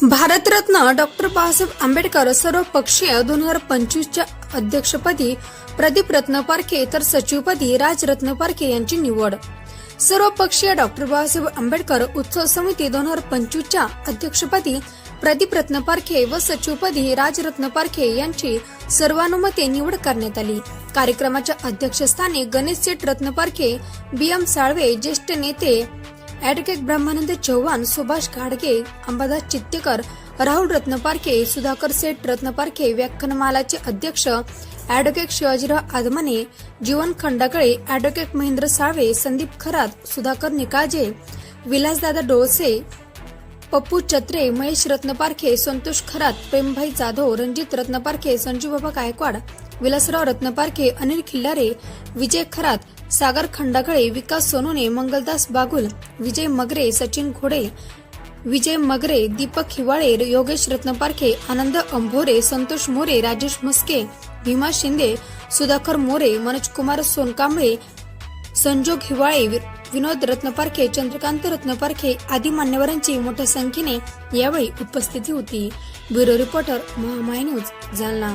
Bharat Ratna doctor Babasaheb Ambedkar सर्व पक्षीय दोन हजार पंचवीसच्या अध्यक्षपदी प्रदीप रत्न पारखे तर सचिवपदी राजरत्न पारखे यांची निवड. सर्व पक्षीय डॉक्टर बाबासाहेब आंबेडकर उत्सव समिती दोन हजार पंचवीसच्या अध्यक्षपदी प्रदीप रत्न पारखे व सचिवपदी राजरत्न पारखे यांची सर्वानुमते निवड करण्यात आली. कार्यक्रमाच्या अध्यक्षस्थानी गणेश सेठ रत्न पारखे बी एम साळवे ज्येष्ठ नेते ॲडव्होकेट ब्रह्मानंद चव्हाण सुभाष घाडगे अंबादास चित्तेकर राहुल रत्नपारखे सुधाकर सेठ रत्नपारखे व्याख्यानमालाचे अध्यक्ष ॲडव्होकेट शिवाजीराव आदमाने जीवन खंडाकळे ॲडव्होकेट महेंद्र साळवे संदीप खरात सुधाकर निकाळजे विलासदादा डोळसे पप्पू चत्रे महेश रत्नपारखे संतोष खरात प्रेमभाई जाधव रणजित रत्नपारखे संजूबाबा गायकवाड विलासराव रत्नपारखे अनिल खिल्लारे विजय खरात सागर खंडागळे विकास सोनोने मंगलदास बागुल विजय मगरे सचिन घोडे विजय मगरे दीपक हिवाळे योगेश रत्नपारखे आनंद अंभोरे संतोष मोरे राजेश मस्के भीमा शिंदे सुधाकर मोरे मनोज कुमार सोनकांबळे संजोग हिवाळे विनोद रत्नपारखे चंद्रकांत रत्नपारखे आदी मान्यवरांची मोठ्या संख्येने यावेळी उपस्थिती होती. Bureau reporter Mahamay news Jalna.